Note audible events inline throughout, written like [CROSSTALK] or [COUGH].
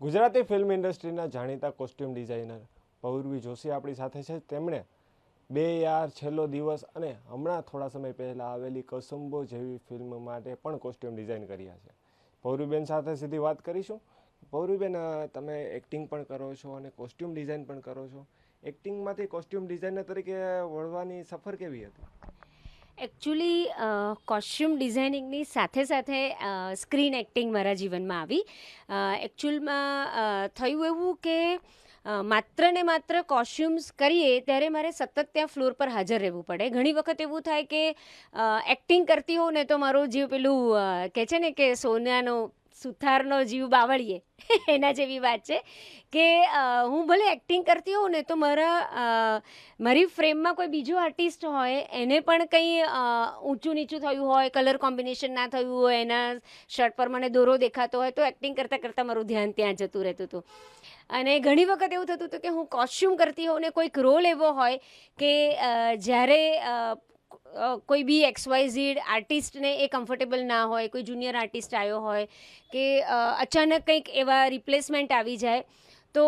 Gujarati film ઇન્ડસ્ટ્રીના જાણીતા costume designer પૌર્વી Joshi આપણી સાથે છે. તેમણે બે યાર, છેલ્લો દિવસ અને હમણાં થોડા સમય પહેલાં આવેલી કસુંબો જેવી ફિલ્મ માટે પણ કોસ્ટ્યુમ ડિઝાઇન કર્યા છે. પૌરવીબેન સાથે સીધી વાત કરીશું. પૌરવીબેન તમે એક્ટિંગ પણ કરો છો અને કોસ્ટ્યુમ ડિઝાઇન પણ કરો છો. એક્ટિંગમાંથી કોસ્ટ્યુમ ડિઝાઇનર તરીકે વળવાની સફર કેવી હતી? એકચ્યુઅલી કોસ્ચ્યુમ ડિઝાઇનિંગની સાથે સાથે સ્ક્રીન એક્ટિંગ મારા જીવનમાં આવી. એકચ્યુઅલમાં થયું એવું કે માત્ર ને માત્ર કોસ્ચ્યુમ્સ કરીએ ત્યારે મારે સતત ત્યાં ફ્લોર પર હાજર રહેવું પડે. ઘણી વખત એવું થાય કે એક્ટિંગ કરતી હોઉં ને તો મારું જે પેલું કહે છે ને કે સોનાનો સુથારનો જીવ બાવળીએ. [LAUGHS] એના જેવી વાત છે કે હું ભલે એક્ટિંગ કરતી હોઉં ને તો મારા મારી ફ્રેમમાં કોઈ બીજો આર્ટિસ્ટ હોય, એને પણ કંઈ ઊંચું નીચું થયું હોય કલર કોમ્બિનેશન ના થયું હોય, એના શર્ટ પર મને દોરો દેખાતો હોય, તો એક્ટિંગ કરતાં કરતાં મારું ધ્યાન ત્યાં જતું રહેતું હતું. અને ઘણી વખત એવું થતું હતું કે હું કોસ્ચ્યુમ કરતી હોઉં ને કોઈક રોલ એવો હોય કે જ્યારે કોઈ બી એક્સ વાય ઝીડ આર્ટિસ્ટને એ કમ્ફર્ટેબલ ના હોય, કોઈ જુનિયર આર્ટિસ્ટ આવ્યો હોય કે અચાનક કંઈક એવા રિપ્લેસમેન્ટ આવી જાય, તો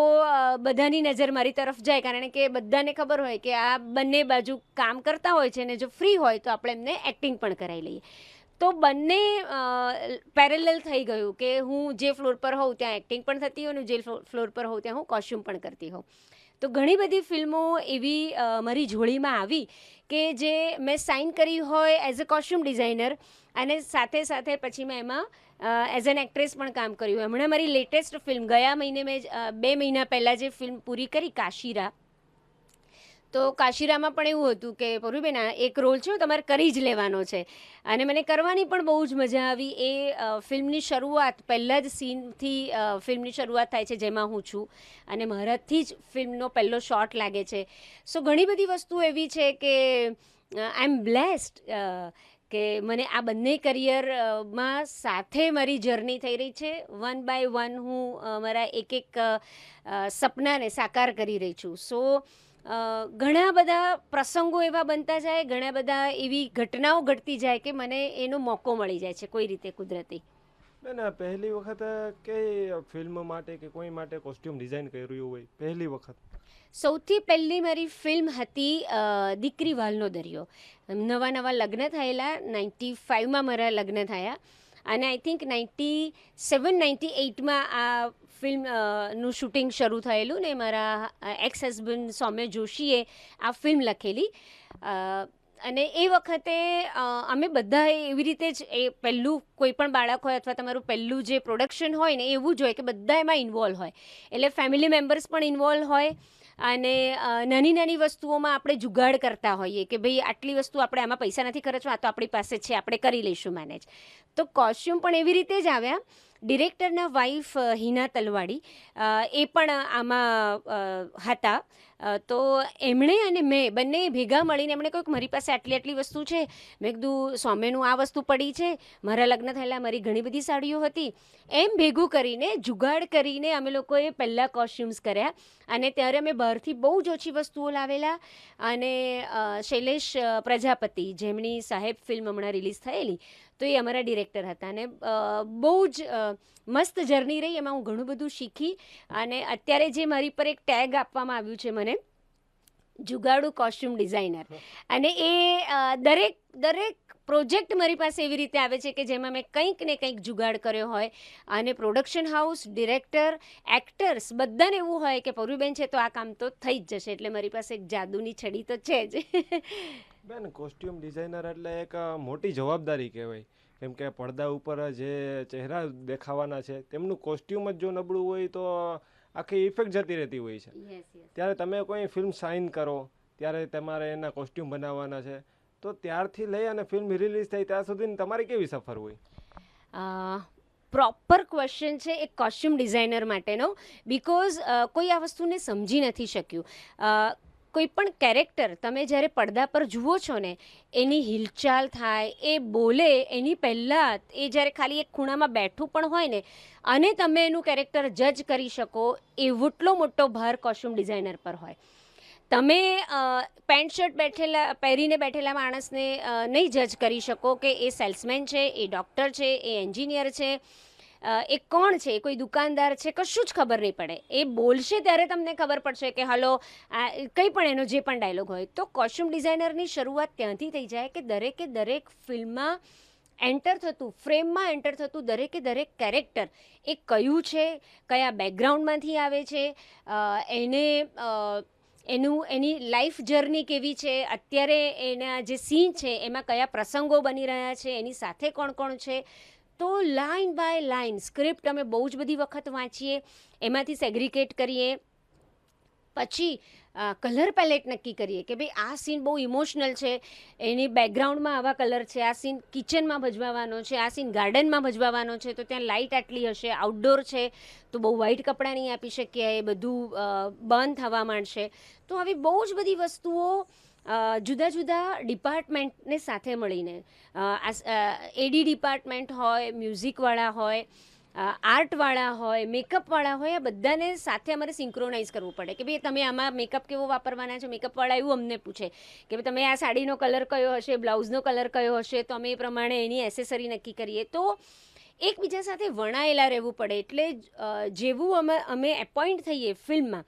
બધાની નજર મારી તરફ જાય. કારણ કે બધાને ખબર હોય કે આ બંને બાજુ કામ કરતા હોય છે ને જો ફ્રી હોય તો આપણે એમને એક્ટિંગ પણ કરાવી લઈએ. તો બંને પેરેલલ થઈ ગયું કે હું જે ફ્લોર પર હોઉં ત્યાં એક્ટિંગ પણ થતી હોય અને જે ફ્લોર પર હોઉં ત્યાં હું કોસ્ચ્યુમ પણ કરતી હોઉં. તો ઘણી બધી ફિલ્મો એવી મારી જોડીમાં આવી કે જે મેં સાઇન કરી હોય એઝ અ કોસ્ટ્યુમ ડિઝાઇનર અને સાથે સાથે પછી મેં એમાં એઝ એન એક્ટ્રેસ પણ કામ કર્યું. હમણાં મારી લેટેસ્ટ ફિલ્મ, ગયા મહિને મેં બે મહિના પહેલાં જે ફિલ્મ પૂરી કરી, કાશીરા તો કાશીરામાં પણ એવું હતું કે, પરુબેન એક રોલ છે તમારે કરી જ લેવાનો છે. અને મને કરવાની પણ બહુ જ મજા આવી. એ ફિલ્મની શરૂઆત, પહેલાં જ સીનથી ફિલ્મની શરૂઆત થાય છે જેમાં હું છું. અને મારાથી જ ફિલ્મનો પહેલો શોટ લાગે છે. સો, ઘણી બધી વસ્તુ એવી છે કે આઈ એમ બ્લેસ્ડ કે મને આ બંને કરિયરમાં સાથે મારી જર્ની થઈ રહી છે. વન બાય વન હું મારા એક એક સપનાને સાકાર કરી રહી છું. સો ઘણા બધા પ્રસંગો એવા બનતા જાય ઘણા બધા એવી ઘટનાઓ ઘટતી જાય કે મને એનો મોકો મળી જાય છે કોઈ રીતે કુદરતી. ના ના પહેલી વખત કે ફિલ્મ માટે કે કોઈ માટે કોસ્ટ્યુમ ડિઝાઇન કર્યું હોય પહેલી વખત. સૌથી પહેલી મારી ફિલ્મ હતી દીકરી વાલનો દરિયો. નવા નવા લગ્ન થયેલા નાઇન્ટી ફાઇવમાં મારા લગ્ન થયા. અને I think ninety seven ninety એઇટમાં આ ફિલ્મનું શૂટિંગ શરૂ થયેલું ને મારા એક્સ હસબન્ડ સૌમ્ય જોશીએ આ ફિલ્મ લખેલી. અને એ વખતે અમે બધા એવી રીતે જ એ પહેલું કોઈ પણ બાળક હોય અથવા તમારું પહેલું જે પ્રોડક્શન હોય ને એવું જ હોય કે બધા એમાં ઇન્વોલ્વ હોય. એટલે ફેમિલી મેમ્બર્સ પણ ઇન્વોલ્વ હોય અને નાની નાની વસ્તુઓમાં આપણે જુગાડ કરતા હોઈએ કે ભાઈ આટલી વસ્તુ આપણે આમાં પૈસા નથી ખર્ચવા તો આપણી પાસે છે, આપણે કરી લઈશું મેનેજ તો કોસ્ચ્યુમ પણ એવી રીતે જ આવ્યા. ડિરેક્ટરના વાઈફ હિના તલવાડી એ પણ આમાં હતા. તો એમણે અને મેં બંને ભેગા મળીને એમણે કહ્યું કે મારી પાસે આટલી આટલી વસ્તુ છે. મેં કીધું સ્વામીનું આ વસ્તુ પડી છે. મારા લગ્ન થયેલા, મારી ઘણી બધી સાડીઓ હતી. એમ ભેગું કરીને, જુગાડ કરીને અમે લોકોએ પહેલાં કોસ્ચ્યુમ્સ કર્યા. અને ત્યારે અમે બહારથી બહુ જ ઓછી વસ્તુઓ લાવેલા. અને શૈલેષ પ્રજાપતિ, જેમની સાહેબ ફિલ્મ હમણાં રિલીઝ થયેલી તો એ અમારા ડિરેક્ટર હતા અને બહુ જ મસ્ત જર્ની રહી. એમાં હું ઘણું બધું શીખી અને અત્યારે જે મારી પર એક ટેગ આપવામાં આવ્યું છે મને જુગાડુ કોસ્ટ્યુમ ડિઝાઇનર. અને એ દરેક દરેક પ્રોજેક્ટ મારી પાસે એવી રીતે આવે છે કે જેમાં મેં કંઈક ને કંઈક જુગાડ કર્યો હોય અને પ્રોડક્શન હાઉસ ડિરેક્ટર એક્ટર્સ બધાને એવું હોય કે પરુબેન છે તો આ કામ તો થઈ જ જશે. એટલે મારી પાસે એક જાદુની છડી તો છે જ. બેન કોસ્ટ્યુમ ડિઝાઇનર એટલે એક મોટી જવાબદારી કહેવાય. કેમ કે પડદા ઉપર જે ચહેરા દેખાવાના છે તેમનું કોસ્ટ્યુમ જ જો નબળું હોય તો આખી ઇફેક્ટ જતી રહેતી હોય છે. ત્યારે તમે કોઈ ફિલ્મ સાઇન કરો ત્યારે તમારે એના કોસ્ટ્યુમ બનાવવાના છે. તો ત્યારથી લઈ અને ફિલ્મ રિલીઝ થઈ ત્યાં સુધીની તમારી કેવી સફર હોય? પ્રોપર ક્વેશ્ચન છે એક કોસ્ચ્યુમ ડિઝાઇનર માટેનો બિકોઝ કોઈ આ વસ્તુને સમજી નથી શક્યું. અ, કોઈ પણ કેરેક્ટર તમે જ્યારે પડદા પર જુઓ છો ને એની હિલચાલ થાય એ બોલે એની પહેલાં એ જ્યારે ખાલી એક ખૂણામાં બેઠું પણ હોય ને અને તમે એનું કેરેક્ટર જજ કરી શકો એવટલો મોટો ભાર કોસ્ચ્યુમ ડિઝાઇનર પર હોય. તમે પેન્ટ શર્ટ બેઠેલા પહેરીને બેઠેલા માણસને નહીં જજ કરી શકો કે એ સેલ્સમેન છે એ ડૉક્ટર છે એ એન્જિનિયર છે એ કોણ છે? કોઈ દુકાનદાર છે? કશું જ ખબર નહીં પડે. એ બોલશે ત્યારે તમને ખબર પડશે કે, હલો, આ, કંઈ પણ એનો જે પણ ડાયલોગ હોય. તો કોસ્ચ્યુમ ડિઝાઇનરની શરૂઆત ત્યાંથી થઈ જાય કે દરેકે દરેક ફિલ્મમાં એન્ટર થતું, ફ્રેમમાં એન્ટર થતું દરેકે દરેક કેરેક્ટર એ કયું છે? કયા બેકગ્રાઉન્ડમાંથી આવે છે? એને એનું, એની લાઈફ જર્ની કેવી છે? અત્યારે એના જે સીન છે, એમાં કયા પ્રસંગો બની રહ્યા છે? એની સાથે કોણ કોણ છે? તો લાઇન બાય લાઇન સ્ક્રિપ્ટ અમે બહુ જ બધી વખત વાંચીએ, એમાંથી સેગ્રિકેટ કરીએ, પછી કલર પેલેટ નક્કી કરીએ કે ભાઈ આ સીન બહુ ઇમોશનલ છે, એની બેકગ્રાઉન્ડમાં આવા કલર છે, આ સીન કિચનમાં ભજવાવાનો છે, આ સીન ગાર્ડનમાં ભજવાવાનો છે, તો ત્યાં લાઇટ આટલી હશે આઉટડોર છે, તો બહુ વ્હાઇટ કપડાં નહીં આપી શકીએ, એ બધું બંધ થવા માંડશે. તો આવી બહુ જ બધી વસ્તુઓ જુદા જુદા ડિપાર્ટમેન્ટને સાથે મળીને. એડી ડિપાર્ટમેન્ટ હોય, મ્યુઝિકવાળા હોય આર્ટવાળા હોય, મેકઅપવાળા હોય, આ બધાને સાથે અમારે સિંક્રોનાઇઝ કરવું પડે કે ભાઈ તમે આમાં મેકઅપ કેવો વાપરવાના છે? મેકઅપવાળા એવું અમને પૂછે કે ભાઈ તમે આ સાડીનો કલર કયો હશે, બ્લાઉઝનો કલર કયો હશે, તો અમે એ પ્રમાણે એની એસેસરી નક્કી કરીએ. તો એકબીજા સાથે વણાયેલા રહેવું પડે એટલે જેવું અમે અમે એપોઇન્ટ થઈએ ફિલ્મમાં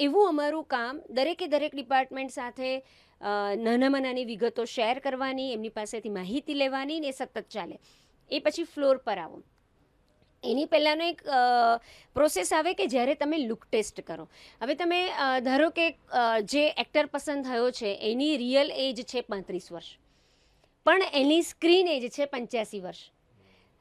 એવું અમારું કામ દરેકે દરેક ડિપાર્ટમેન્ટ સાથે નાનામાં નાની વિગતો શેર કરવાની, એમની પાસેથી માહિતી લેવાની ને સતત ચાલે. એ પછી ફ્લોર પર આવો. એની પહેલાંનો એક પ્રોસેસ આવે કે જ્યારે તમે લુક ટેસ્ટ કરો. હવે તમે ધારો કે જે એક્ટર પસંદ થયો છે, એની રિયલ એજ છે પાંત્રીસ વર્ષ. પણ એની સ્ક્રીન એજ છે પંચ્યાસી વર્ષ.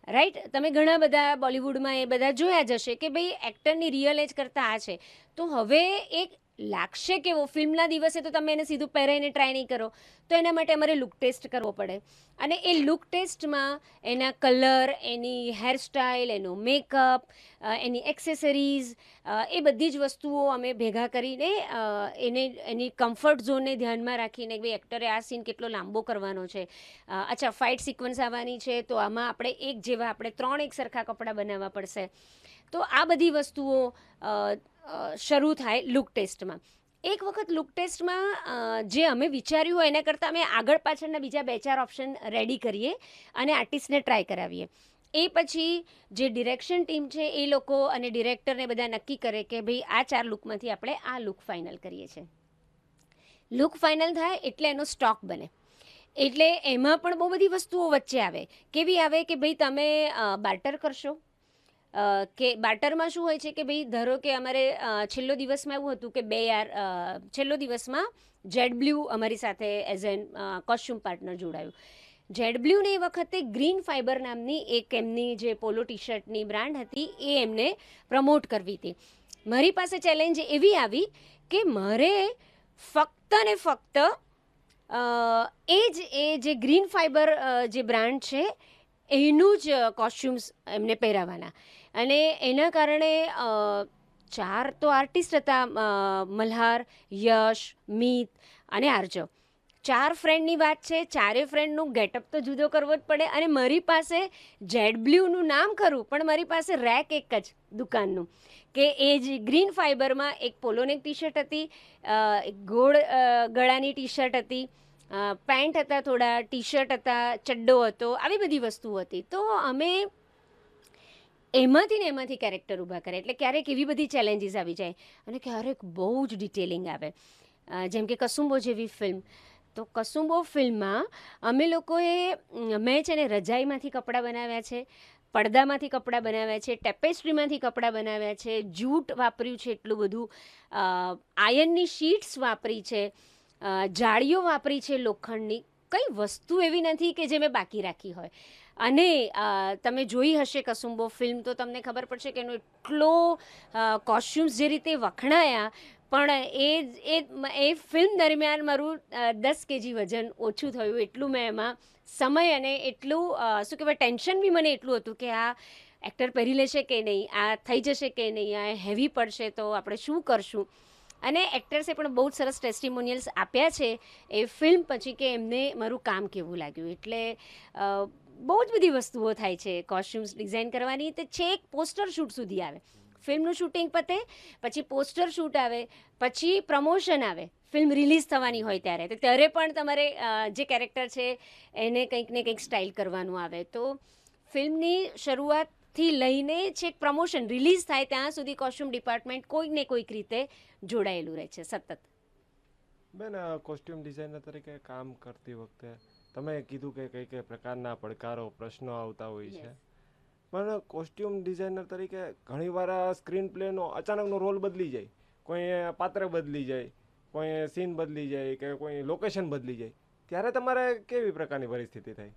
રાઈટ તમે ઘણા બધા બોલિવૂડમાં એ બધા જોયા જ હશે કે ભાઈ એક્ટરની રિયલ એજ કરતાં આ છે. તો હવે એક લાગશે કેવો ફિલ્મના દિવસે તો તમે એને સીધું પહેરાઈને ટ્રાય નહીં કરો. તો એના માટે અમારે લુક ટેસ્ટ કરવો પડે. અને એ લુક ટેસ્ટમાં એના કલર એની હેરસ્ટાઇલ એનો મેકઅપ એની એક્સેસરીઝ એ બધી જ વસ્તુઓ અમે ભેગા કરીને એને, એની કમ્ફર્ટ ઝોનને ધ્યાનમાં રાખીને ભાઈ એક્ટરે આ સીન કેટલો લાંબો કરવાનો છે. અચ્છા ફાઇટ સિક્વન્સ આવવાની છે, તો આમાં આપણે એક જેવા આપણે ત્રણ એક સરખા કપડાં બનાવવા પડશે. તો આ બધી વસ્તુઓ શરૂ થાય લુક ટેસ્ટમાં. એક વખત લુક ટેસ્ટમાં જે અમે વિચાર્યું હોય એના કરતાં અમે આગળ પાછળના બીજા બે ચાર ઓપ્શન રેડી કરીએ અને આર્ટિસ્ટને ટ્રાય કરાવીએ. એ પછી જે ડિરેક્શન ટીમ છે એ લોકો અને ડિરેક્ટરને બધા નક્કી કરે કે ભાઈ આ ચાર લુકમાંથી આપણે આ લુક ફાઇનલ કરીએ છીએ. લુક ફાઇનલ થાય એટલે એનો સ્ટોક બને. એટલે એમાં પણ બહુ બધી વસ્તુઓ વચ્ચે આવે. કેવી આવે કે ભાઈ તમે બાર્ટર કરશો કે બાર્ટરમાં શું હોય છે કે ભાઈ ધારો કે અમારે છેલ્લો દિવસમાં એવું હતું કે બે યાર છેલ્લો દિવસમાં જેડ બ્લુ અમારી સાથે એઝ એન કોસ્ચ્યુમ પાર્ટનર જોડાયું. જેડ બ્લ્યુને એ વખતે ગ્રીન ફાઇબર નામની એક એમની જે પોલો ટી શર્ટની બ્રાન્ડ હતી, એ એમને પ્રમોટ કરવી હતી. મારી પાસે ચેલેન્જ એવી આવી કે મારે ફક્ત ને ફક્ત એ જ, એ જે ગ્રીન ફાઇબર જે બ્રાન્ડ છે એનું જ કોસ્ચ્યુમ્સ એમને પહેરાવાના. અને એના કારણે ચાર તો આર્ટિસ્ટ હતા મલ્હાર, યશ, મિત અને આર્જવ ચાર ફ્રેન્ડની વાત છે, ચારે ફ્રેન્ડનું ગેટઅપ તો જુદો કરવો જ પડે અને મારી પાસે જેડ બ્લ્યુનું નામ ખરું, પણ મારી પાસે રેક એક જ દુકાનનું, કે એ જ ગ્રીન ફાઇબરમાં એક પોલોનેક ટી શર્ટ હતી એક ગોળ ગળાની ટી શર્ટ હતી પેન્ટ હતા, થોડા ટી શર્ટ હતા, ચડ્ડો હતો, આવી બધી વસ્તુઓ હતી. તો અમે એમાંથી ને એમાંથી કેરેક્ટર ઊભા કરે એટલે ક્યારેક એવી બધી ચેલેન્જીસ આવી જાય અને ક્યારેક બહુ જ ડિટેલિંગ આવે. જેમ કે કસુંબો જેવી ફિલ્મ. તો કસુંબો ફિલ્મમાં અમે લોકોએ મેં છે ને રજાઈમાંથી કપડાં બનાવ્યા છે, પડદામાંથી કપડાં બનાવ્યા છે, ટેપેસ્ટ્રીમાંથી કપડાં બનાવ્યા છે, જૂટ વાપર્યું છે એટલું બધું. આયનની શીટ્સ વાપરી છે. જાળીઓ વાપરી છે લોખંડની. કઈ વસ્તુ એવી નથી કે જે મેં બાકી રાખી હોય. અને તમે જોઈ હશે કસુંબો ફિલ્મ તો તમને ખબર પડશે કે એનો એટલો કોસ્ચ્યુમ્સ જે રીતે વખણાયા, પણ એ એ એ ફિલ્મ દરમિયાન મારું દસ કેજી વજન ઓછું થયું એટલું મેં એમાં સમય અને એટલું શું કહેવાય, ટેન્શન બી મને એટલું હતું કે આ એક્ટર પહેરી લેશે કે નહીં, આ થઈ જશે કે નહીં, આ હેવી પડશે તો આપણે શું કરશું? અને એક્ટર્સે પણ બહુ જ સરસ ટેસ્ટિમોનિયલ્સ આપ્યા છે એ ફિલ્મ પછી કે એમને મારું કામ કેવું લાગ્યું. એટલે બહુ જ બધી વસ્તુઓ થાય છે કોસ્ટ્યુમ્સ ડિઝાઇન કરવાની. તે છેક પોસ્ટર શૂટ સુધી આવે. ફિલ્મનું શૂટિંગ પતે, પછી પોસ્ટર શૂટ આવે, પછી પ્રમોશન આવે. ફિલ્મ રિલીઝ થવાની હોય ત્યારે. તો ત્યારે પણ તમારે જે કેરેક્ટર છે એને કંઈક ને કંઈક સ્ટાઇલ કરવાનું આવે. તો ફિલ્મની શરૂઆત થી લઈને છેક પ્રમોશન રિલીઝ થાય ત્યાં સુધી કોસ્ટ્યુમ ડિપાર્ટમેન્ટ કોઈક ને કોઈક રીતે જોડાયેલું રહે છે સતત. બેન કોસ્ટ્યુમ ડિઝાઇનર તરીકે કામ કરતી વખતે તમે કીધું કે કઈ કઈ પ્રકારના પડકારો પ્રશ્નો આવતા હોય છે. પણ કોસ્ટ્યુમ ડિઝાઇનર તરીકે ઘણીવાર સ્ક્રીન પ્લેનો અચાનકનો રોલ બદલી જાય. કોઈ પાત્ર બદલી જાય કોઈ સીન બદલી જાય કે કોઈ લોકેશન બદલી જાય. ત્યારે તમારે કેવી પ્રકારની પરિસ્થિતિ થાય?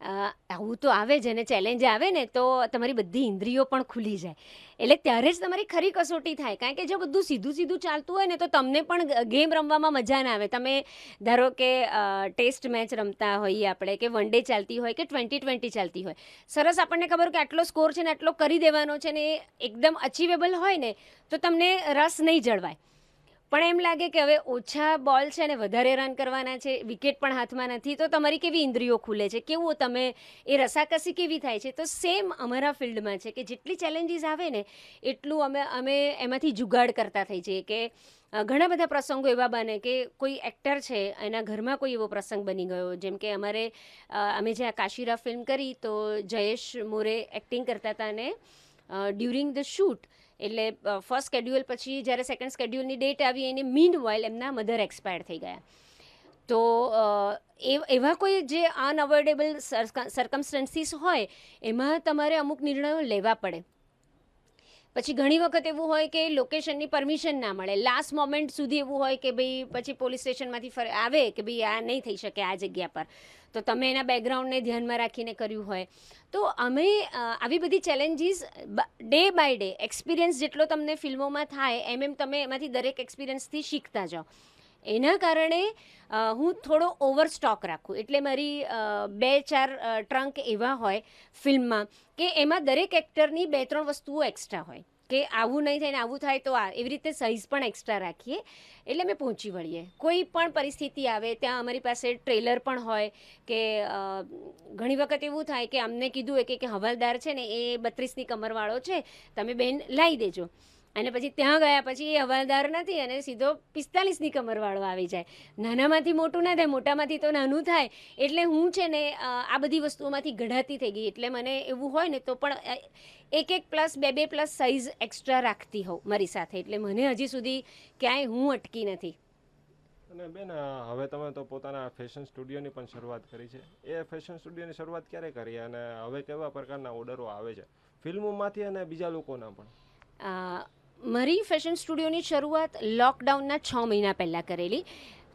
આવું તો આવે જ અને ચેલેન્જ આવે ને, તો તમારી બધી ઇન્દ્રિયો પણ ખુલી જાય. એટલે ત્યારે જ તમારી ખરી કસોટી થાય. કારણ કે જો બધું સીધું સીધું ચાલતું હોય ને, તો તમને પણ ગેમ રમવામાં મજા ના આવે. તમે ધારો કે ટેસ્ટ મેચ રમતા હોઈએ આપણે, કે વન ડે ચાલતી હોય, કે ટ્વેન્ટી ટ્વેન્ટી ચાલતી હોય. સરસ આપણને ખબર કે આટલો સ્કોર છે ને, આટલો કરી દેવાનો છે ને એકદમ અચીવેબલ હોય ને, તો તમને રસ નહીં જળવાય. પણ એમ લાગે કે હવે ઓછા બોલ છે ને વધારે રન કરવાના છે વિકેટ પણ હાથમાં નથી, તો તમારી કેવી ઇન્દ્રિયો ખુલે છે? કેવું તમે એ રસાકસી કેવી થાય છે? તો સેમ અમારા ફિલ્ડમાં છે કે જેટલી ચેલેન્જીસ આવે ને, એટલું અમે અમે એમાંથી જુગાડ કરતા થઈ જઈએ કે ઘણા બધા પ્રસંગો એવા બને કે કોઈ એક્ટર છે, એના ઘરમાં કોઈ એવો પ્રસંગ બની ગયો. જેમ કે અમારે અમે જે આ કાશીરા ફિલ્મ કરી તો જયેશ મોરે એક્ટિંગ કરતા હતા અને ડ્યુરિંગ ધ શૂટ એટલે ફર્સ્ટ સ્કેડ્યુલ પછી જ્યારે સેકન્ડ સ્કેડ્યુલની ડેટ આવી, એની મીન વાઇલ એમના મધર એક્સપાયર થઈ ગયા. તો એ- એવા કોઈ જે અનઅવોઇડેબલ સરકમસ્ટન્સીસ હોય, એમાં તમારે અમુક નિર્ણયો લેવા પડે. પછી ઘણી વખત એવું હોય કે લોકેશનની પરમિશન ના મળે. લાસ્ટ મોમેન્ટ સુધી એવું હોય કે ભાઈ, પછી પોલીસ સ્ટેશનમાંથી ફરી, આવે કે ભાઈ આ નહીં થઈ શકે આ જગ્યા પર. તો તમે એના બેકગ્રાઉન્ડને ધ્યાનમાં રાખીને કર્યું હોય. તો અમે આવી બધી challenges day by day experience જેટલો તમને ફિલ્મોમાં થાય, એમ એમ તમે એમાંથી દરેક એક્સપિરિયન્સથી શીખતા જાઓ. એના કારણે હું થોડો ઓવર સ્ટોક રાખું. એટલે મારી બે ચાર ટ્રંક એવા હોય ફિલ્મમાં કે એમાં દરેક એક્ટરની બે ત્રણ વસ્તુઓ એક્સ્ટ્રા હોય. કે આવું નહીં થાય ને આવું થાય તો આ એવી રીતે સાઇઝ પણ એક્સ્ટ્રા રાખીએ. એટલે અમે પહોંચી વળીએ. કોઈ પણ પરિસ્થિતિ આવે, ત્યાં અમારી પાસે ટ્રેલર પણ હોય કે ઘણી વખત એવું થાય કે અમને કીધું કે હવાલદાર છે ને એ બત્રીસની કમરવાળો છે, તમે બેન લાવી દેજો. અને પછી ત્યાં ગયા પછી એ હવાલદાર નથી અને સીધો પિસ્તાલીસની કમરવાળો આવી જાય. નાનામાંથી મોટું ના થાય મોટામાંથી તો નાનું થાય. એટલે હું છે ને આ બધી વસ્તુઓમાંથી ગઢાતી થઈ ગઈ. એટલે મને એવું હોય ને તો પણ એક એક પ્લસ બે બે પ્લસ સાઇઝ એક્સ્ટ્રા રાખતી હોઉં મારી સાથે. એટલે મને હજી સુધી ક્યાંય હું અટકી નથી. અને બેન હવે તમે તો પોતાના ફેશન સ્ટુડિયોની પણ શરૂઆત કરી છે. એ ફેશન સ્ટુડિયોની શરૂઆત ક્યારે કરી? અને હવે કેવા પ્રકારના ઓર્ડરો આવે છે? ફિલ્મોમાંથી અને બીજા લોકોના પણ. મારી ફેશન સ્ટુડિયોની શરૂઆત લોકડાઉનના છ મહિના પહેલાં કરેલી.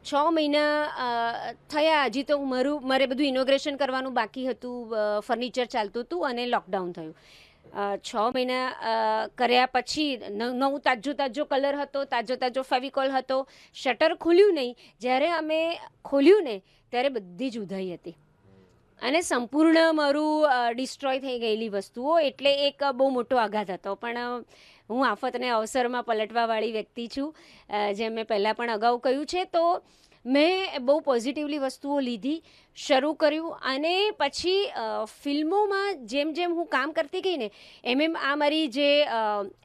છ મહિના થયા. હજી તો મારું, મારે બધું ઇનોગ્રેશન કરવાનું બાકી હતું ફર્નિચર ચાલતું હતું અને લોકડાઉન થયું. છ મહિના કર્યા પછી નવું તાજો તાજો કલર હતો, તાજો તાજો ફેવિકોલ હતો. શટર ખુલ્યું નહીં. જ્યારે અમે ખોલ્યું ને, ત્યારે બધી જ ઉધાઈ હતી. અને સંપૂર્ણ મારું ડિસ્ટ્રોય થઈ ગયેલી વસ્તુઓ એટલે એક બહુ મોટો આઘાત હતો. પણ હું આફતને અવસરમાં પલટવાવાળી વ્યક્તિ છું જેમ મેં પહેલાં પણ અગાઉ કહ્યું છે, તો મેં બહુ પોઝિટિવલી વસ્તુઓ લીધી, શરૂ કર્યું અને પછી ફિલ્મોમાં જેમ જેમ હું કામ કરતી ગઈ ને, એમ એમ આ મારી જે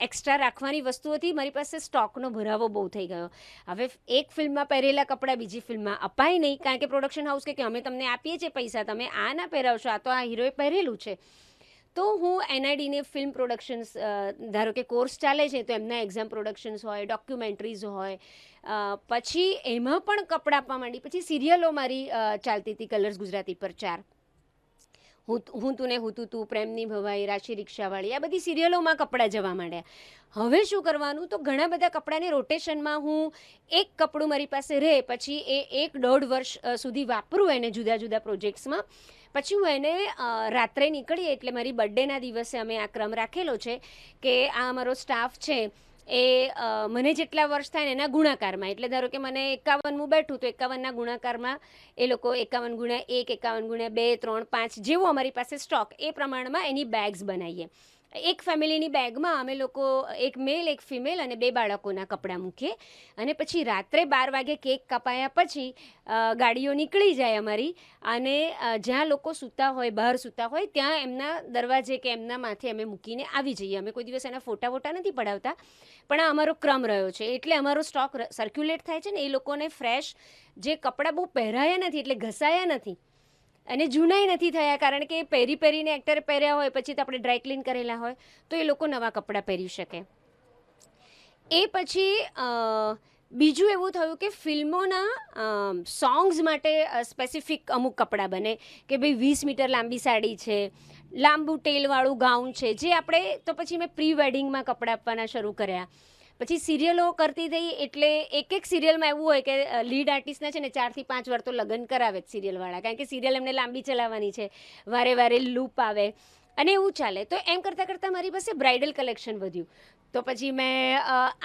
એક્સ્ટ્રા રાખવાની વસ્તુ હતી, મારી પાસે સ્ટોકનો ભરાવો બહુ થઈ ગયો. હવે એક ફિલ્મમાં પહેરેલા કપડાં બીજી ફિલ્મમાં અપાય નહીં, કારણ કે પ્રોડક્શન હાઉસ કે અમે તમને આપીએ છીએ પૈસા, તમે આ ના પહેરાવશો, આ તો આ હીરોએ પહેરેલું છે. તો હું એનઆઈડીને ફિલ્મ પ્રોડક્શન્સ ધારો કે કોર્સ ચાલે છે, તો એમના એક્ઝામ પ્રોડક્શન્સ હોય ડોક્યુમેન્ટરીઝ હોય પછી એમાં પણ કપડાં આપવા માંડી, પછી સિરિયલો મારી ચાલતી હતી કલર્સ ગુજરાતી પર ચાર. હું તું ને હું તું તું, પ્રેમની ભવાઈ, રાશિ રિક્ષાવાળી, આ બધી સિરિયલોમાં કપડાં જવા માંડ્યા. હવે શું કરવાનું? તો ઘણા બધા કપડાને રોટેશનમાં હું એક કપડું મારી પાસે રહે, પછી એ એક દોઢ વર્ષ સુધી વાપરું એને જુદા જુદા પ્રોજેક્ટ્સમાં. પછી હું એને રાત્રે નીકળીએ, એટલે મારી બર્થડેના દિવસે અમે આ ક્રમ રાખેલો છે કે આ અમારો સ્ટાફ છે એ મને જેટલા વર્ષ થાય ને એના ગુણાકારમાં, એટલે ધારો કે મને એકાવનમું બેઠું તો એકાવનના ગુણાકારમાં એ લોકો એકાવન ગુણ્યા એક, એકાવન ગુણ્યા બે, ત્રણ, પાંચ જેવો અમારી પાસે સ્ટોક એ પ્રમાણમાં એની બેગ્સ બનાવીએ. એક ફેમિલીની બેગમાં અમે લોકો, એક મેલ, એક ફિમેલ અને બે બાળકોના કપડાં મૂકીએ. અને પછી રાત્રે બાર વાગે કેક કપાયા પછી ગાડીઓ નીકળી જાય અમારી. અને જ્યાં લોકો સૂતા હોય, બહાર સૂતા હોય, ત્યાં એમના દરવાજે કે એમના માથે અમે મૂકીને આવી જઈએ. અમે કોઈ દિવસ એના ફોટા વોટા નથી પડાવતા. પણ આ અમારો ક્રમ રહ્યો છે. એટલે અમારો સ્ટોક સર્ક્યુલેટ થાય છે ને, એ લોકોને ફ્રેશ જે કપડાં બહુ પહેરાયા નથી, એટલે ઘસાયા નથી અને જૂનાય નથી થયા, કારણ કે પહેરી પહેરીને એક્ટરે પહેર્યા હોય, પછી તો આપણે ડ્રાય ક્લીન કરેલા હોય, તો એ લોકો નવા કપડાં પહેરી શકે. એ પછી બીજું એવું થયું કે ફિલ્મોના સોંગ્સ માટે સ્પેસિફિક અમુક કપડાં બને કે ભાઈ વીસ મીટર લાંબી સાડી છે, લાંબુ ટેલવાળું ગાઉન છે, જે આપણે, તો પછી મેં પ્રી વેડિંગમાં કપડાં આપવાના શરૂ કર્યા. પછી સિરિયલો કરતી થઈ એટલે એક એક સિરિયલમાં એવું હોય કે લીડ આર્ટિસ્ટને છે ને ચારથી પાંચ વાર તો લગ્ન કરાવે જ સિરિયલવાળા. કારણ કે સિરિયલ એમને લાંબી ચલાવવાની છે. વારે વારે લૂપ આવે અને એવું ચાલે. તો એમ કરતાં કરતાં મારી પાસે બ્રાઇડલ કલેક્શન વધ્યું. તો પછી મેં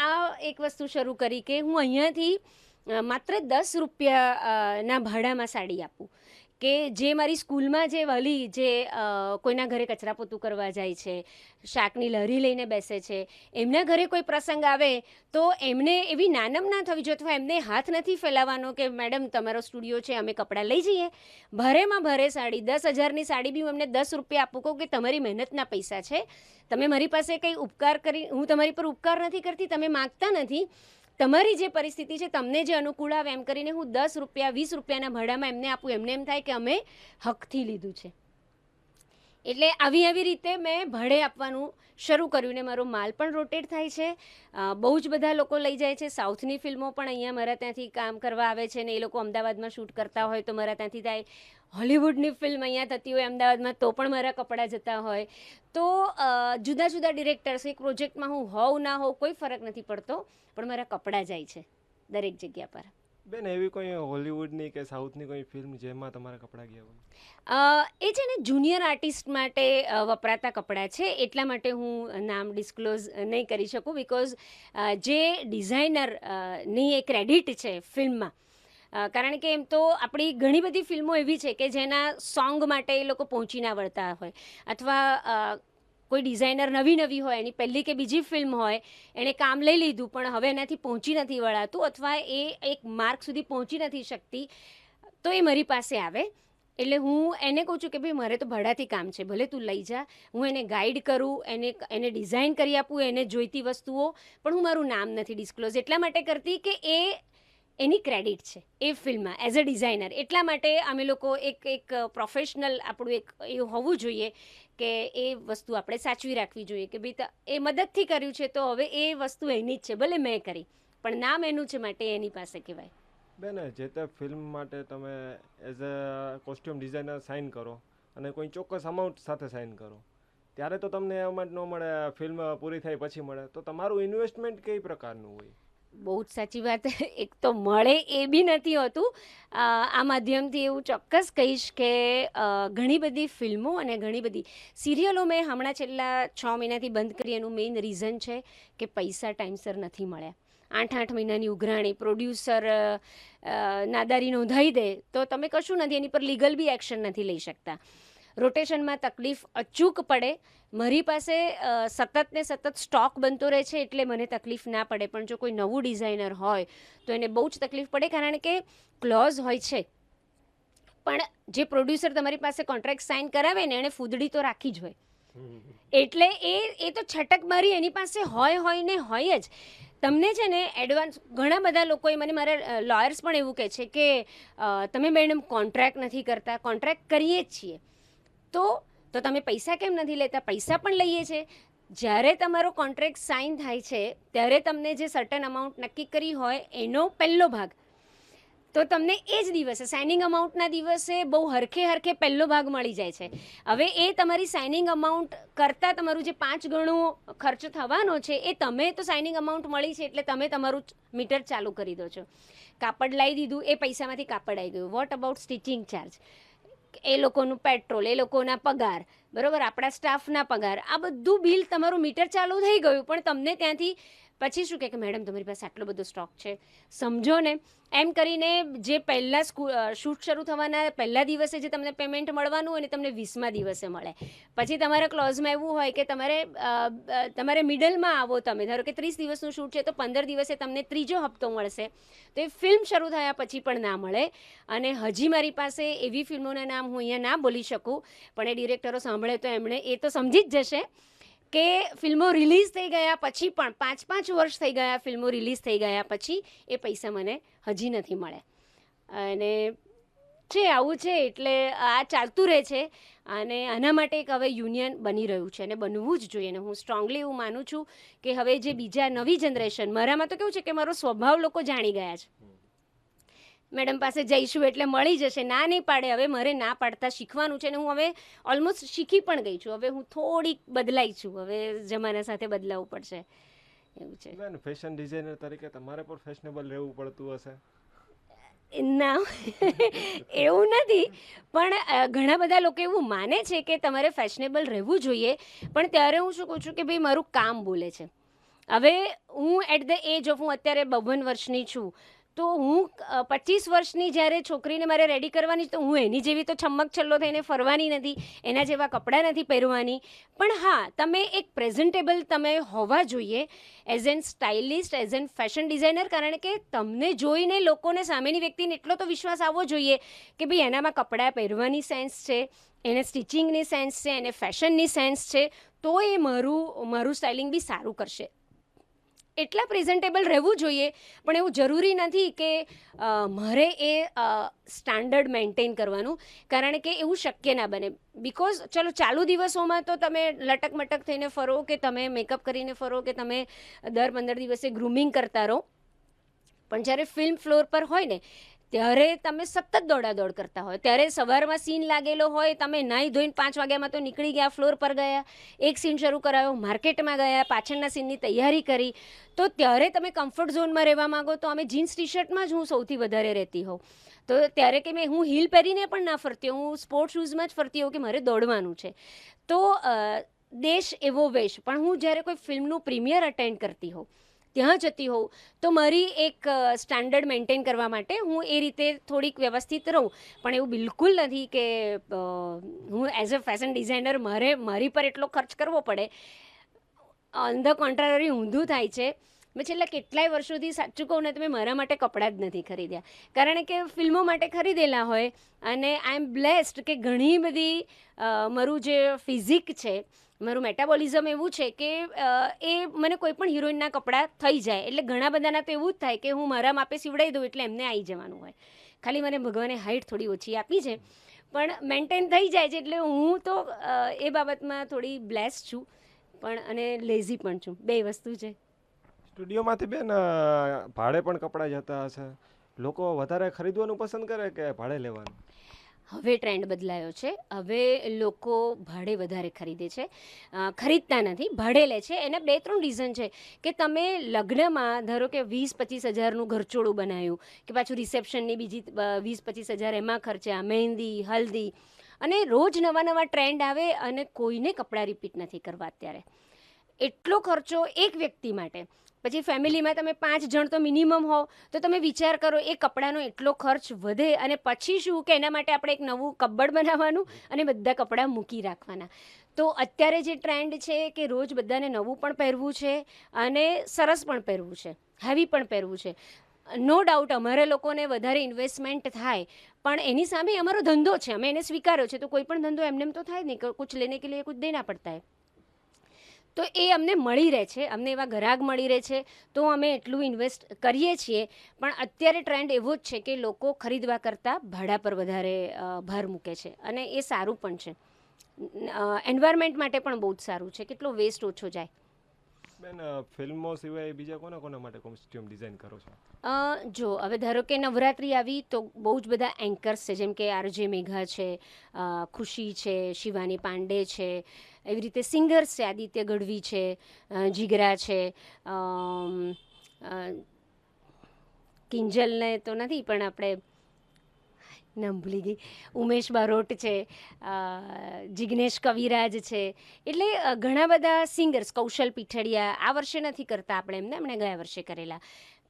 આ એક વસ્તુ શરૂ કરી કે હું અહીંયાથી માત્ર દસ રૂપિયાના ભાડામાં સાડી આપું. કે જે મારી સ્કૂલમાં જે વલી જે કોઈના ઘરે કચરા પોતું કરવા જાય છે, શાકની લહરી લઈને બેસે છે, એમના ઘરે કોઈ પ્રસંગ આવે તો એમને એવી નાનમ ના થવી જોઈએ અથવા એમને હાથ નથી ફેલાવવાનો કે મેડમ તમારો સ્ટુડિયો છે, અમે કપડાં લઈ જઈએ. ભરેમાં ભરે સાડી, દસ હજારની સાડી બી હું એમને દસ રૂપિયા આપું કહું કે તમારી મહેનતના પૈસા છે. તમે મારી પાસે કંઈ ઉપકાર કરી, હું તમારી પર ઉપકાર નથી કરતી, તમે માગતા નથી. તમારી જે પરિસ્થિતિ છે, તમને જે અનુકૂળ આવે એમ કરીને હું દસ રૂપિયા, વીસ રૂપિયાના ભાડામાં એમને આપું. એમને એમ થાય કે અમે હકથી લીધું છે. એટલે આવી આવી રીતે મેં ભાડે આપવાનું શરૂ કર્યું ને મારો માલ પણ રોટેટ થાય છે. બહુ જ બધા લોકો લઈ જાય છે. સાઉથની ફિલ્મો પણ અહીંયા મારા ત્યાંથી કામ કરવા આવે છે ને એ લોકો અમદાવાદમાં શૂટ કરતા હોય તો મારા ત્યાંથી થાય. હોલિવૂડની ફિલ્મ અહીંયા થતી હોય અમદાવાદમાં તો પણ મારા કપડાં જતા હોય. તો જુદા જુદા ડિરેક્ટર્સ, એક પ્રોજેક્ટમાં હું હોઉં, ના હોઉં કોઈ ફરક નથી પડતો, પણ મારા કપડાં જાય છે દરેક જગ્યા પર. બેન, એવી કોઈ હોલિવૂડની કે સાઉથની કોઈ ફિલ્મ જેમાં તમારા કપડાં ગયા હોય? એ છે ને જુનિયર આર્ટિસ્ટ માટે વપરાતા કપડાં છે. એટલા માટે હું નામ ડિસ્ક્લોઝ નહીં કરી શકું બિકોઝ જે ડિઝાઇનરની એ ક્રેડિટ છે ફિલ્મમાં. કારણ કે એમ તો આપણી ઘણી બધી ફિલ્મો એવી છે કે જેના સોંગ માટે એ લોકો પહોંચી ના વળતા હોય. અથવા કોઈ ડિઝાઇનર નવી નવી હોય, એની પહેલી કે બીજી ફિલ્મ હોય, એણે કામ લઈ લીધું, પણ હવે એનાથી પહોંચી નથી વળાતું અથવા એ એક માર્ક સુધી પહોંચી નથી શકતી, તો એ મારી પાસે આવે. એટલે હું એને કહું છું કે ભાઈ, મારે તો ભાડાથી કામ છે, ભલે તું લઈ જા. હું એને ગાઈડ કરું, એને એને ડિઝાઇન કરી આપું, એને જોઈતી વસ્તુઓ, પણ હું મારું નામ નથી ડિસ્ક્લોઝ એટલા માટે કરતી કે એ એની ક્રેડિટ છે એ ફિલ્મમાં, એઝ અ ડિઝાઇનર. એટલા માટે અમે લોકો એક એક પ્રોફેશનલ આપણું એક એ હોવું જોઈએ કે એ વસ્તુ આપણે સાચવી રાખવી જોઈએ કે ભાઈ એ મદદથી કર્યું છે તો હવે એ વસ્તુ એની જ છે, ભલે મેં કરી, પણ નામ એનું છે માટે એની પાસે કહેવાય. બેન જે તે ફિલ્મ માટે તમે as a costume designer sign કરો અને કોઈ ચોક્કસ અમાઉન્ટ સાથે સાઇન કરો. ત્યારે તો તમને અમાઉન્ટ ન મળે, ફિલ્મ પૂરી થાય પછી મળે. તો તમારું ઇન્વેસ્ટમેન્ટ કઈ પ્રકારનું હોય? બહુ જ સાચી વાત. [LAUGHS] એક તો મળે એ બી નથી હોતું. આ માધ્યમથી એવું ચોક્કસ કહીશ કે ઘણી બધી ફિલ્મો અને ઘણી બધી સિરિયલો મેં હમણાં છેલ્લા છ મહિનાથી બંધ કરી એનું મેઇન રીઝન છે કે પૈસા ટાઈમસર નથી મળ્યા. આઠ આઠ મહિનાની ઉઘરાણી પ્રોડ્યુસર નાદારી નોંધાઈ દે તો તમે કશું નથી, એની પર લીગલ બી એક્શન નથી લઈ શકતા. રોટેશનમાં તકલીફ અચૂક પડે. મારી પાસે સતત ને સતત સ્ટોક બનતો રહે છે એટલે મને તકલીફ ના પડે. પણ જો કોઈ નવું ડિઝાઇનર હોય, તો એને બહુ જ તકલીફ પડે, કારણ કે ક્લોઝ હોય છે. પણ જે પ્રોડ્યુસર તમારી પાસે કોન્ટ્રાક્ટ સાઇન કરાવે ને એણે ફૂદડી તો રાખી જ હોય. એટલે એ એ તો છટક મારી એની પાસે હોય હોય ને હોય જ. તમને છે ને એડવાન્સ ઘણા બધા લોકોએ મને મારા લોયર્સ પણ એવું કહે છે કે તમે મેડમ કોન્ટ્રાક્ટ નથી કરતા. કોન્ટ્રાક્ટ કરીએ જ છીએ. તો તો તમે પૈસા કેમ નથી લેતા? પૈસા પણ લઈએ છીએ જ્યારે તમારો કોન્ટ્રાક્ટ સાઇન થાય છે, ત્યારે તમને જે સર્ટન અમાઉન્ટ નક્કી કરી હોય, એનો પહેલો ભાગ. તો તમને એ જ દિવસે સાઇનિંગ અમાઉન્ટના દિવસે બહુ હરખે હરખે પહેલો ભાગ મળી જાય છે. હવે એ તમારી સાઇનિંગ અમાઉન્ટ કરતાં તમારું જે પાંચ ગણું ખર્ચ થવાનો છે, એ તમે તો સાઇનિંગ અમાઉન્ટ મળી છે, એટલે તમે તમારું મીટર ચાલુ કરી દો છો. કાપડ લાવી દીધું, એ પૈસામાંથી કાપડ આવી ગયું. વોટ અબાઉટ સ્ટિચિંગ ચાર્જ એ લોકોનું પેટ્રોલ, એ લોકોના પગાર, બરાબર? આપણા સ્ટાફના પગાર. આ બધું બિલ તમારું મીટર ચાલુ થઈ ગયું, પણ તમને ત્યાંથી પછી શું કહે કે, મેડમ, તમારી પાસે આટલો બધો સ્ટોક છે. સમજો ને. એમ કરીને જે પહેલાં શૂટ શરૂ થવાના પહેલા દિવસે જે તમને પેમેન્ટ મળવાનું હોય ને તમને વીસમા દિવસે મળે. પછી તમારા ક્લોઝમાં એવું હોય કે તમારે તમારે મિડલમાં આવો તમે. ધારો કે ત્રીસ દિવસનું શૂટ છે તો પંદર દિવસે તમને ત્રીજો હપ્તો મળશે. તો એ ફિલ્મ શરૂ થયા પછી પણ ના મળે. અને હજી મારી પાસે એવી ફિલ્મોના નામ હું અહીંયા ના બોલી શકું. પણ એ ડિરેક્ટરો સાંભળે તો એમણે એ તો સમજી જ જશે. કે ફિલ્મો રિલીઝ થઈ ગયા પછી પણ, પાંચ પાંચ વર્ષ થઈ ગયા ફિલ્મો રિલીઝ થઈ ગયા પછી એ પૈસા મને હજી નથી મળ્યા. અને છે, આવું છે, એટલે આ ચાલતું રહે છે. અને આના માટે એક હવે યુનિયન બની રહ્યું છે અને બનવું જ જોઈએ અને હું સ્ટ્રોંગલી એવું માનું છું કે હવે જે બીજા નવી જનરેશન, મારામાં તો કેવું છે કે મારો સ્વભાવ લોકો જાણી ગયા છે. મેડમ પાસે જઈશું એટલે મળી જશે. ના નહીં પાડે હવે મારે ના પાડતા શીખવાનું છે ને હું હવે ઓલમોસ્ટ શીખી પણ ગઈ છું. હવે હું થોડીક બદલાઈ છું. હવે જમાના સાથે બદલાવવું પડશે. એવું છે. બેન ફેશન ડિઝાઇનર તરીકે તમારે પણ ફેશનેબલ રહેવું પડતું હશે. ના એવું નથી. પણ ઘણા બધા લોકો એવું માને છે કે તમારે ફેશનેબલ રહેવું જોઈએ. પણ ત્યારે હું શું કહું છું કે ભાઈ મારું કામ બોલે છે. હવે હું એટ ધ એજ ઓફ હું અત્યારે બાવન વર્ષની છું. તો હું પચીસ વર્ષની જ્યારે છોકરીને મારે રેડી કરવાની તો હું એની જેવી તો છમ્મક છલ્લો થઈને ફરવાની નથી, એના જેવા કપડાં નથી પહેરવાની. પણ હા, તમે એક પ્રેઝન્ટેબલ તમે હોવા જોઈએ as an stylist as an fashion designer કારણ કે તમને જોઈને લોકોને સામેની વ્યક્તિને એટલો તો વિશ્વાસ આવવો જોઈએ કે ભાઈ એનામાં કપડાં પહેરવાની સેન્સ છે, એને સ્ટિચિંગની સેન્સ છે, એને ફેશનની સેન્સ છે, તો એ મારું મારું સ્ટાઇલિંગ બી સારું કરશે. એટલા પ્રેઝન્ટેબલ રહેવું જોઈએ, પણ એવું જરૂરી નથી કે મારે એ સ્ટાન્ડર્ડ મેન્ટેન કરવાનું, કારણ કે એવું શક્ય ના બને. બિકોઝ ચલો, ચાલુ દિવસોમાં તો તમે લટક મટક થઈને ફરો કે તમે મેકઅપ કરીને ફરો કે તમે દર પંદર દિવસે ગ્રૂમિંગ કરતા રહો. પણ જ્યારે ફિલ્મ ફ્લોર પર હોય ને ત્યારે તમે સતત દોડાદોડ કરતા હોય. ત્યારે સવારમાં સીન લાગેલો હોય, તમે નાહી ધોઈને પાંચ વાગ્યામાં તો નીકળી ગયા, ફ્લોર પર ગયા, એક સીન શરૂ કરાયો, માર્કેટમાં ગયા, પાછળના સીનની તૈયારી કરી. તો ત્યારે તમે કમ્ફર્ટ ઝોનમાં રહેવા માંગો તો અમે જીન્સ ટી શર્ટમાં જ હું સૌથી વધારે રહેતી હોઉં. તો ત્યારે કે મેં હું હીલ પહેરીને પણ ના ફરતી હું સ્પોર્ટ શૂઝમાં જ ફરતી હોઉં કે મારે દોડવાનું છે. તો દેશ એવો વેશ. પણ હું જ્યારે કોઈ ફિલ્મનું પ્રીમિયર અટેન્ડ કરતી હોઉં ત્યાં જતી હોઉં. તો મારી એક સ્ટાન્ડર્ડ મેન્ટેન કરવા માટે હું એ રીતે થોડીક વ્યવસ્થિત રહું. પણ એવું બિલકુલ નથી કે હું એઝ અ ફેશન ડિઝાઇનર મારે, મારી પર એટલો ખર્ચ કરવો પડે. ઓન ધ કોન્ટ્રારી ઊંધું થાય છે. મેં છેલ્લા કેટલાય વર્ષોથી સાચું કહું ને તમે મારા માટે કપડાં જ નથી ખરીદ્યા. કારણ કે ફિલ્મો માટે ખરીદેલા હોય અને આઈ એમ બ્લેસ્ડ કે ઘણી બધી મારું જે ફિઝિક છે મારું મેટાબોલિઝમ એવું છે કે એ મને કોઈ પણ હિરોઈનના કપડાં થઈ જાય. એટલે ઘણા બધાના તો એવું જ થાય કે હું મારા માપે સીવડાવી દઉં એટલે એમને આવી જવાનું હોય. ખાલી મને ભગવાને હાઇટ થોડી ઓછી આપી છે. પણ મેન્ટેન થઈ જાય છે એટલે હું તો એ બાબતમાં થોડી બ્લેસ છું. પણ, અને લેઝી પણ છું. બે વસ્તુ છે. સ્ટુડિયોમાંથી બેન ભાડે પણ કપડાં જતા હશે. લોકો વધારે ખરીદવાનું પસંદ કરે કે ભાડે લેવાનું? હવે ટ્રેન્ડ બદલાયો છે. હવે લોકો ભાડે વધારે ખરીદે છે. ખરીદતા નથી, ભાડે લે છે. એના બે ત્રણ રીઝન છે કે તમે લગ્નમાં ધારો કે વીસ પચીસ હજારનું ઘરચોળું બનાવ્યું કે પાછું રિસેપ્શનની બીજી વીસ પચીસ હજાર એમાં ખર્ચ્યા, મહેંદી, હલ્દી અને રોજ નવા નવા ટ્રેન્ડ આવે અને કોઈને કપડાં રિપીટ નથી કરવા અત્યારે. એટલો ખર્ચો એક વ્યક્તિ માટે. પછી ફેમિલીમાં તમે પાંચ જણ તો મિનિમમ હો તો તમે વિચાર કરો એ કપડાનો એટલો ખર્ચ વધે અને પછી શું કે એના માટે આપણે એક નવું કબ્બડ બનાવવાનું અને બધા કપડાં મૂકી રાખવાના. તો અત્યારે જે ટ્રેન્ડ છે કે રોજ બધાને નવું પણ પહેરવું છે અને સરસ પણ પહેરવું છે, હેવી પણ પહેરવું છે. નો ડાઉટ અમારે લોકોને વધારે ઇન્વેસ્ટમેન્ટ થાય, પણ એની સામે અમારો ધંધો છે, અમે એને સ્વીકાર્યો છે, તો કોઈ પણ ધંધો એમને એમ તો થાય નહીં કુછ લેને કે લીએ કુછ દેના પડતા હે. તો એ અમને મળી રહે છે, અમને એવા ગ્રાહક મળી રહે છે, તો અમે એટલું ઇન્વેસ્ટ કરીએ છીએ. પણ અત્યારે ટ્રેન્ડ એવો જ છે કે લોકો ખરીદવા કરતાં ભાડા પર વધારે ભાર મૂકે છે અને એ સારું પણ છે. એન્વાયરમેન્ટ માટે પણ બહુ જ સારું છે. કેટલો વેસ્ટ ઓછો જાય. બેન ફિલ્મો સિવાય બીજા કોના કોના માટે કોસ્ટ્યુમ ડિઝાઇન કરો છો? જો, હવે ધારો કે નવરાત્રિ આવી તો બહુ જ બધા એન્કર્સ છે, જેમ કે આરજે મેઘા છે ખુશી છે, શિવાની પાંડે છે, એવી રીતે સિંગર્સ છે, આદિત્ય ગઢવી છે જીગરા છે કિંજલને તો નથી, પણ આપણે નામ ભૂલી ગઈ. ઉમેશ બારોટ છે જિગ્નેશ કવિરાજ છે, એટલે ઘણા બધા સિંગર્સ કૌશલ પીઠડિયા આ વર્ષે નથી કરતા આપણે એમને એમણે ગયા વર્ષે કરેલા.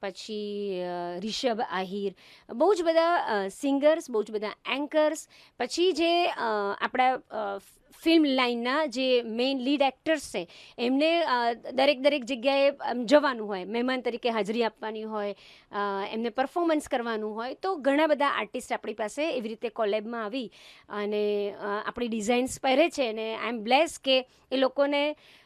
પછી રિષભ આહિર. બહુ જ બધા સિંગર્સ બહુ જ બધા એન્કર્સ પછી જે આપણા ફિલ્મ લાઇનના જે મેઇન લીડ એક્ટર્સ છે, એમને દરેક દરેક જગ્યાએ જવાનું હોય. મહેમાન તરીકે હાજરી આપવાની હોય એમને પરફોર્મન્સ કરવાનું હોય. તો ઘણા બધા આર્ટિસ્ટ આપણી પાસે એવી રીતે કોલેબમાં આવી અને આપણી ડિઝાઇન્સ પહેરે છે અને આઈ એમ બ્લેસ કે એ લોકોને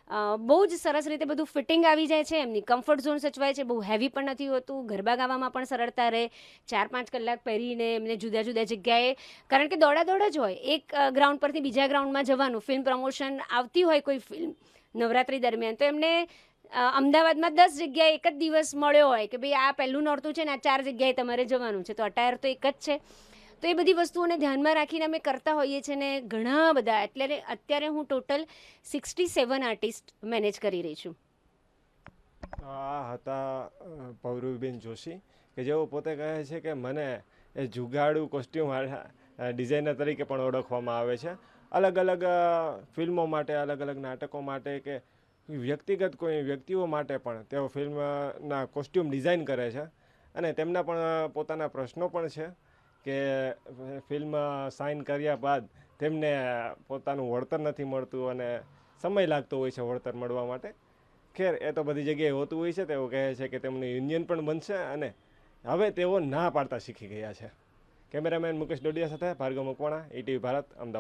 બહુ જ સરસ રીતે બધું ફિટિંગ આવી જાય છે, એમની કમ્ફર્ટ ઝોન સચવાય છે, બહુ હેવી પણ નથી હોતું, ગરબા ગાવામાં પણ સરળતા રહે, ચાર પાંચ કલાક પહેરીને એમને જુદા જુદા જગ્યાએ, કારણ કે દોડા દોડ જ હોય, એક ગ્રાઉન્ડ પરથી બીજા ગ્રાઉન્ડમાં જવાનું, ફિલ્મ પ્રમોશન આવતી હોય કોઈ ફિલ્મ નવરાત્રી દરમિયાન, તો એમને અમદાવાદમાં દસ જગ્યાએ એક જ દિવસ મળ્યો હોય કે ભાઈ આ પહેલું નોરતું છે ને આ ચાર જગ્યાએ તમારે જવાનું છે, તો અટાયર તો એક જ છે. તો એ બધી વસ્તુઓને ધ્યાનમાં રાખીને અમે કરતા હોઈએ છીએ ને ઘણા બધા. એટલે અત્યારે હું total sixty seven artist manage કરી રહી છું. આ હતા પૌરવીબેન જોશી, કે જેઓ પોતે કહે છે કે મને એ જુગાડુ કોસ્ટ્યુમ ડિઝાઇનર તરીકે પણ ઓળખવામાં આવે છે. અલગ અલગ ફિલ્મો માટે, અલગ અલગ નાટકો માટે કે વ્યક્તિગત કોઈ વ્યક્તિઓ માટે પણ તેઓ ફિલ્મના કોસ્ટ્યુમ ડિઝાઇન કરે છે. અને તેમના પણ પોતાના પ્રશ્નો પણ છે. કે ફિલ્મ સાઇન કર્યા બાદ તેમને પોતાનું વળતર નથી મળતું અને સમય લાગતો હોય છે વળતર મળવા માટે. ખેર, એ તો બધી જગ્યાએ હોતું હોય છે, તેઓ કહે છે કે તેમનું યુનિયન પણ બનશે અને હવે તેઓ ના પાડતા શીખી ગયા છે. કેમેરામેન મુકેશ ડોડિયા સાથે ભાર્ગવ મકવાણા, ઈટીવી ભારત, અમદાવાદ.